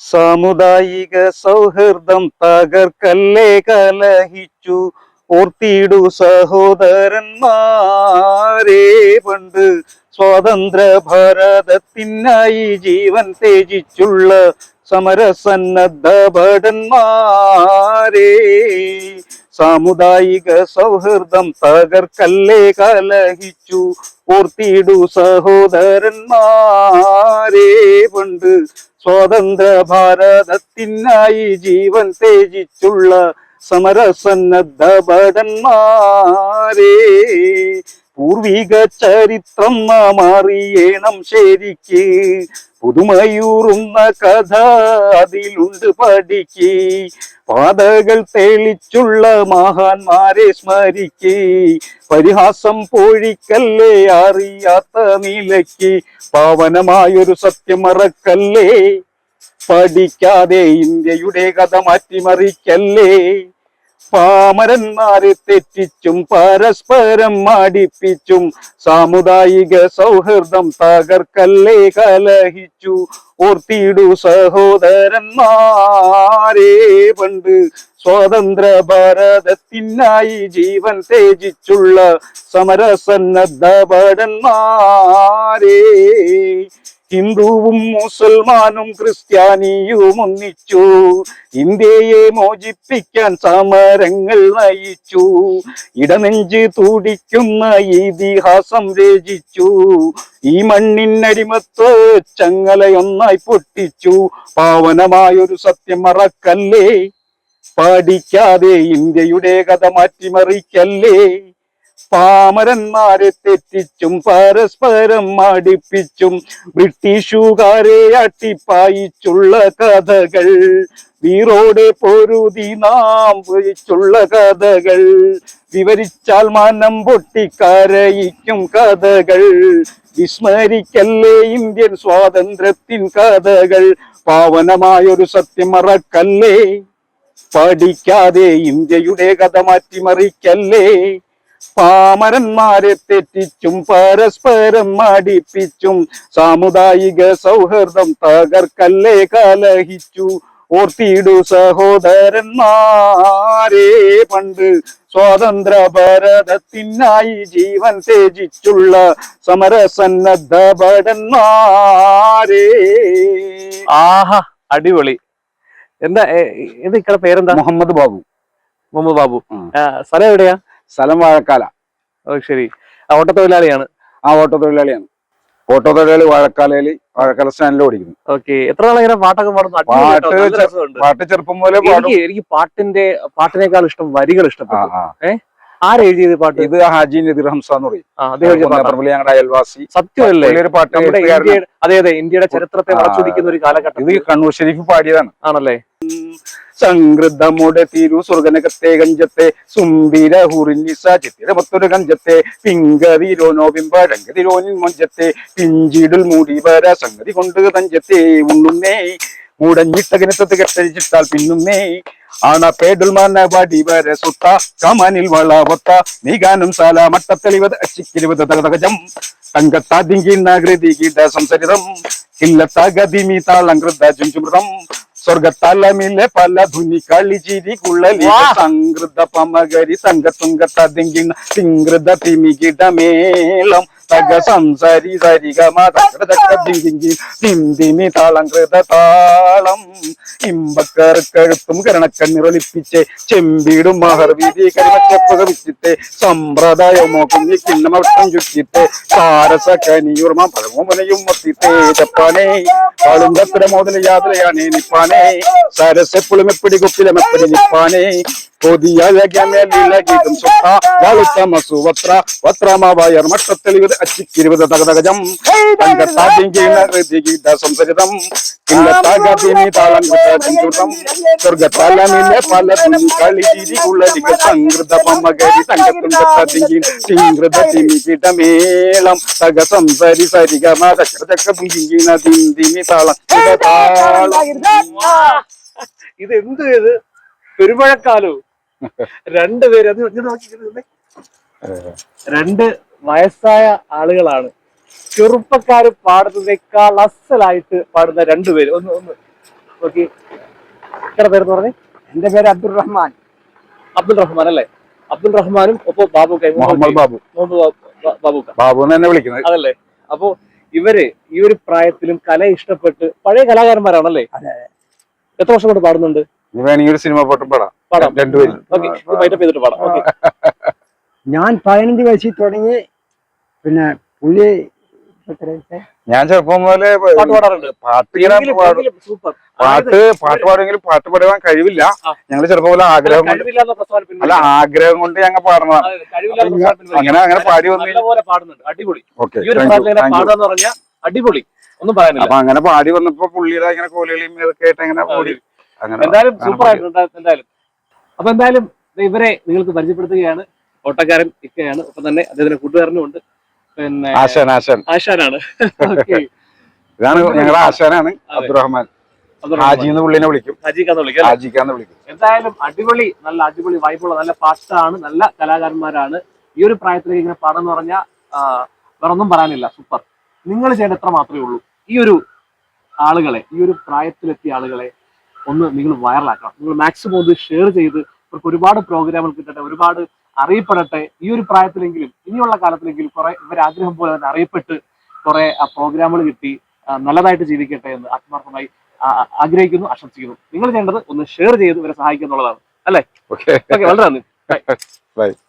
സാമുദായിക സൗഹൃദം തകർക്കല്ലേ കലഹിച്ചു. ഓർത്തിടു സഹോദരന്മാരെ പണ്ട് സ്വാതന്ത്ര്യ ഭാരതത്തിനായി ജീവൻ തേജിച്ചുള്ള സമരസന്നദ്ധ ഭടന്മാരെ. സാമുദായിക സൗഹൃദം തകർക്കല്ലേ കലഹിച്ചു? ഓർത്തിടു സഹോദരന്മാരെ പണ്ട് സ്വാതന്ത്ര്യ ഭാരതത്തിനായി ജീവൻ തേജിച്ചുള്ള സമരസന്നദ്ധ ഭടന്മാരെ പൂർവിക ചരിത്രം നാം അറിയണം ശരിക്ക്. പുതുമയൂറുന്ന കഥ അതിലുണ്ട് പഠിക്ക് പാതകൾ തെളിച്ചുള്ള മഹാന്മാരെ സ്മരിക്ക്. പരിഹാസം പോഴിക്കല്ലേ അറിയാത്ത നിലയ്ക്ക്. പാവനമായൊരു സത്യം മറക്കല്ലേ. പഠിക്കാതെ ഇന്ത്യയുടെ കഥ മാറ്റിമറിക്കല്ലേ. പാമരന്മാരെ തെറ്റിച്ചും പരസ്പരം മാടിപ്പിച്ചും സാമുദായിക സൗഹൃദം തകർക്കല്ലേ കലഹിച്ചു. ഓർത്തിടു സഹോദരന്മാരെ പണ്ട് സ്വാതന്ത്ര്യ ഭാരതത്തിനായി ജീവൻ തേജിച്ചുള്ള സമരസന്നദ്ധ ഭടന്മാരെ. ഹിന്ദുവും മുസൽമാനും ക്രിസ്ത്യാനിയും ഒന്നിച്ചു. ഇന്ത്യയെ മോചിപ്പിക്കാൻ സമരങ്ങൾ നയിച്ചു. ഇടനെഞ്ച് തുടിക്കുന്ന ഇതിഹാസം രചിച്ചു. ഈ മണ്ണിനടിമത്ത് ചങ്ങലയൊന്നായി പൊട്ടിച്ചു. പാവനമായൊരു സത്യം മറക്കല്ലേ? പഠിക്കാതെ ഇന്ത്യയുടെ കഥ മാറ്റിമറിക്കല്ലേ? പാമരന്മാരെ തെറ്റിച്ചും പരസ്പരം മാടിപ്പിച്ചും ബ്രിട്ടീഷുകാരെ അട്ടിപ്പായിച്ചുള്ള കഥകൾ. വീറോടെ പൊരുതി നാം വിളിച്ചുള്ള കഥകൾ. വിവരിച്ചാൽ മാനം പൊട്ടിക്കരയിക്കും കഥകൾ. വിസ്മരിക്കല്ലേ ഇന്ത്യൻ സ്വാതന്ത്ര്യത്തിൻ കഥകൾ? പാവനമായൊരു സത്യം മറക്കല്ലേ? പഠിക്കാതെ ഇന്ത്യയുടെ കഥ മാറ്റിമറിക്കല്ലേ? പാമരന്മാരെ തെറ്റിച്ചും പരസ്പരം മടിപ്പിച്ചും സാമുദായിക സൗഹൃദം തകർക്കല്ലേ കലഹിച്ചു. ഓർത്തിയിടു സഹോദരന്മാരെ പണ്ട് സ്വാതന്ത്ര്യ ഭാരതത്തിനായി ജീവൻ ത്യജിച്ചുള്ള സമരസന്നദ്ധ ഭടന്മാരെ ആഹാ അടിപൊളി. എന്താ എന്താ ഇത് ഇക്കടെ പേരെന്താ? മുഹമ്മദ് ബാബു. മുഹമ്മദ് ബാബു. സ്ഥലം എവിടെയാ? സ്ഥലം വാഴക്കാല. ശരി. ഓട്ടോ തൊഴിലാളിയാണ് ആ ഓട്ടോ തൊഴിലാളിയാണ് ഓട്ടോ തൊഴിലാളി വാഴക്കാലയിൽ വാഴക്കാല സ്റ്റാൻഡിൽ ഓടിക്കുന്നു. ഓക്കെ. എത്ര നാളെ പാട്ടൊക്കെ പാടുന്നു? പാട്ട് ചെറുപ്പം പോലെ എനിക്ക് എനിക്ക് പാട്ടിന്റെ പാട്ടിനേക്കാൾ ഇഷ്ടം വരികൾ ഇഷ്ടപ്പെട്ടു. ആര് എഴുതിയത് പാട്ട്? ഇത് ഹാജി നദീർ ഹംസ എന്ന് പറയും. ഞങ്ങളുടെ അയൽവാസി. സത്യമല്ലേ പുള്ളിയൊരു പാട്ട് ഇന്ത്യയുടെ അതെ അതെ ഇന്ത്യയുടെ ചരിത്രത്തെ. വളച്ചൊടിക്കുന്ന ഒരു കാലഘട്ടം ഇത് കണ്ണൂർ ഷെരീഫ് പാടിയതാണ്. ആണല്ലേ? സംഗൃതമുടെ തിരു സ്വർഗനകത്തെ ഗഞ്ചത്തെ സുന്ദര ഹുറിനിസ ചിത്തിര മത്തൊരു ഗഞ്ചത്തെ പിങ്കതിരോ ബിംബഴങ്കതിരോനിൽ മഞ്ചത്തെ പിഞ്ചിടുൽ മൂടി വര സംഗതി കൊണ്ട് തഞ്ചത്തെ ഉണ്ണുന്നേ മൂടഞ്ഞിട്ടകനത്തത്ത് കെട്ടഴിച്ചിട്ടാൽ പിന്നുന്നേ. ആണ പേടുൽ വടി വര സുത്ത കമാനിൽ വളവത്ത നീഗാനം സാല മട്ടത്തെളിവത് അച്ചിക്കിരുവത് തകതകജം തങ്കത്താതിങ്കിന്ന കൃതി കീട സംസരിതം കില്ലത്തഗതിമി താളങ്കൃത ചുഞ്ചുമൃതം സ്വർഗത്തലമിലെ പല ധുനി കളിച്ചിരി കുള്ളലി വാ. സംകൃത പമകരി തതിങ്കിണ തിങ്കൃത തിമികിടമേളം തക സംസരി സരിഗമ തിന്തിമി താളം കൃത താളം. ഇമ്പക്കറുക്കഴുത്തും കരണക്കണ്ണിറൊലിപ്പിച്ച് ചെമ്പിടും മഹർവീതി കരിമച്ചപ്പുക വിച്ചിട്ട് സമ്പ്രദായമോ കുഞ്ഞി കിണ്ണമട്ടം ചുറ്റിട്ട് സാരസ കനിയുർമ പഴമോ മുനയും മൊത്തിട്ടേ ജപ്പാനേ. പാളുങ്കത്തിര മോദന യാത്രയാണേ നിപ്പാനേ. സരസെപ്പുളുമെപ്പിടി കുപ്പിലമെപ്പിടി നിപ്പാനേ. കൊതിയലകമേലിലകിതും സുത്ത വാളുത്തമസു വത്ര. വത്രമാവയർ മട്ടത്തെളിവത് അച്ചിക്കിരുവത് തകതകജം. തങ്കത്താതിങ്കിണ ഹൃതിഗീത സംസരിതം. സ്വർഗത്തലമിലെ പല കുള്ളലിക സംകൃത പമ്മകരി തങ്കത്തുങ്കത്തിങ്കി തിങ്കൃത തിമികിടമേളം തക സംസരി സരിഗമ. ചക്ര ചക്ര തിങ്കിണ തിന്തിമി താളം ഇത് എന്ത് ഇത്? പെരുമഴക്കാലവും രണ്ടുപേര് അത് രണ്ട് വയസ്സായ ആളുകളാണ്. ചെറുപ്പക്കാര് പാടുന്നതിനേക്കാൾ അസലായിട്ട് പാടുന്ന രണ്ടുപേര്. ഒന്ന് ഒന്ന് നോക്കി. എത്ര പേര് പറഞ്ഞേ? എന്റെ പേര് അബ്ദുൾ റഹ്മാൻ. അബ്ദുൾ റഹ്മാൻ അല്ലേ? അബ്ദുൾ റഹ്മാനും ഒപ്പം മുഹമ്മദ് ബാബു. മുഹമ്മദ് ബാബു- ബാബു എന്ന് വിളിക്കുന്നത്. അതല്ലേ? അപ്പോ ഇവർ ഈ ഒരു പ്രായത്തിലും കല ഇഷ്ടപ്പെട്ട് പഴയ കലാകാരന്മാരാണല്ലേ? എത്ര വർഷം കൊണ്ട് പാടുന്നുണ്ട്? ഇനി വേണമെങ്കിൽ ഒരു സിനിമ പാട്ടും പാടാം. പാടാം. രണ്ടുപേരും. ചെയ്തിട്ട് പാടാം. ഓക്കെ. ഞാൻ പതിനഞ്ച് വയസ്സിൽ തുടങ്ങി പിന്നെ പുള്ളി ഞാൻ ചെറുപ്പം പോലെ പാട്ട് പാട്ട് പാട്ട് പാട്ട് പാടുമെങ്കിലും പാട്ട് പാടുവാൻ കഴിവില്ല. ഞങ്ങൾ ചെറുപ്പം പോലെ ആഗ്രഹം കൊണ്ട് അല്ല ആഗ്രഹം കൊണ്ട് ഞങ്ങൾ പാടണം അങ്ങനെ അങ്ങനെ പാടി വന്നു അടിപൊളി. ഒന്നും പറയാനില്ല. അപ്പൊ അങ്ങനെ പാടി വന്നപ്പോ പുള്ളിയുടെ ഇങ്ങനെ കോലുകളിയും ഇതൊക്കെ ആയിട്ട് അങ്ങനെ പാടി അങ്ങനെ എന്തായാലും അങ്ങനെ സൂപ്പർ ആയിട്ടുണ്ട് എന്തായാലും. അപ്പൊ എന്തായാലും ഇവരെ നിങ്ങൾക്ക് പരിചയപ്പെടുത്തുകയാണ്. ഓട്ടക്കാരൻ ഇക്കയാണ് ഒപ്പം തന്നെ അദ്ദേഹത്തിന്റെ കൂട്ടുകാരനും ഉണ്ട്. പിന്നെ ആശാൻ ആശാൻ. ആശാനാണ്. ഇതാണ് ഞങ്ങളുടെ ആശാനാണ് അബ്ദുറഹ്മാൻ. ഹാജിന്ന് പുള്ളിനെ വിളിക്കും. ഹജീക്കാന്ന് വിളിക്കാം? ഹാജിക്കാന്ന് വിളിക്കും. എന്തായാലും അടിപൊളി നല്ല അടിപൊളി വൈബുള്ള നല്ല പാട്ടാണ് നല്ല കലാകാരന്മാരാണ്. ഈ ഒരു പ്രായത്തിലേക്ക് ഇങ്ങനെ പാടം എന്ന് പറഞ്ഞാൽ വേറെ ഒന്നും പറയാനില്ല. സൂപ്പർ നിങ്ങൾ ചെയ്യേണ്ട എത്ര മാത്രമേ ഉള്ളൂ. ഈ ഒരു ആളുകളെ ഈ ഒരു പ്രായത്തിലെത്തിയ ആളുകളെ ഒന്ന് നിങ്ങൾ വൈറലാക്കണം നിങ്ങൾ മാക്സിമം ഒന്ന് ഷെയർ ചെയ്ത് ഇവർക്ക് ഒരുപാട് പ്രോഗ്രാമുകൾ കിട്ടട്ടെ ഒരുപാട് അറിയപ്പെടട്ടെ. ഈ ഒരു പ്രായത്തിലെങ്കിലും ഇനിയുള്ള കാലത്തിലെങ്കിലും കുറെ ഇവരാഗ്രഹം ആഗ്രഹം പോലെ തന്നെ അറിയപ്പെട്ട് കുറെ പ്രോഗ്രാമുകൾ കിട്ടി നല്ലതായിട്ട് ജീവിക്കട്ടെ എന്ന് ആത്മാർത്ഥമായി ആഗ്രഹിക്കുന്നു ആശംസിക്കുന്നു. നിങ്ങൾ ചെയ്യേണ്ടത് ഒന്ന് ഷെയർ ചെയ്ത് ഇവരെ സഹായിക്കുക എന്നുള്ളതാണ്. ഓക്കെ ഓക്കെ വളരെ നന്ദി. ബൈ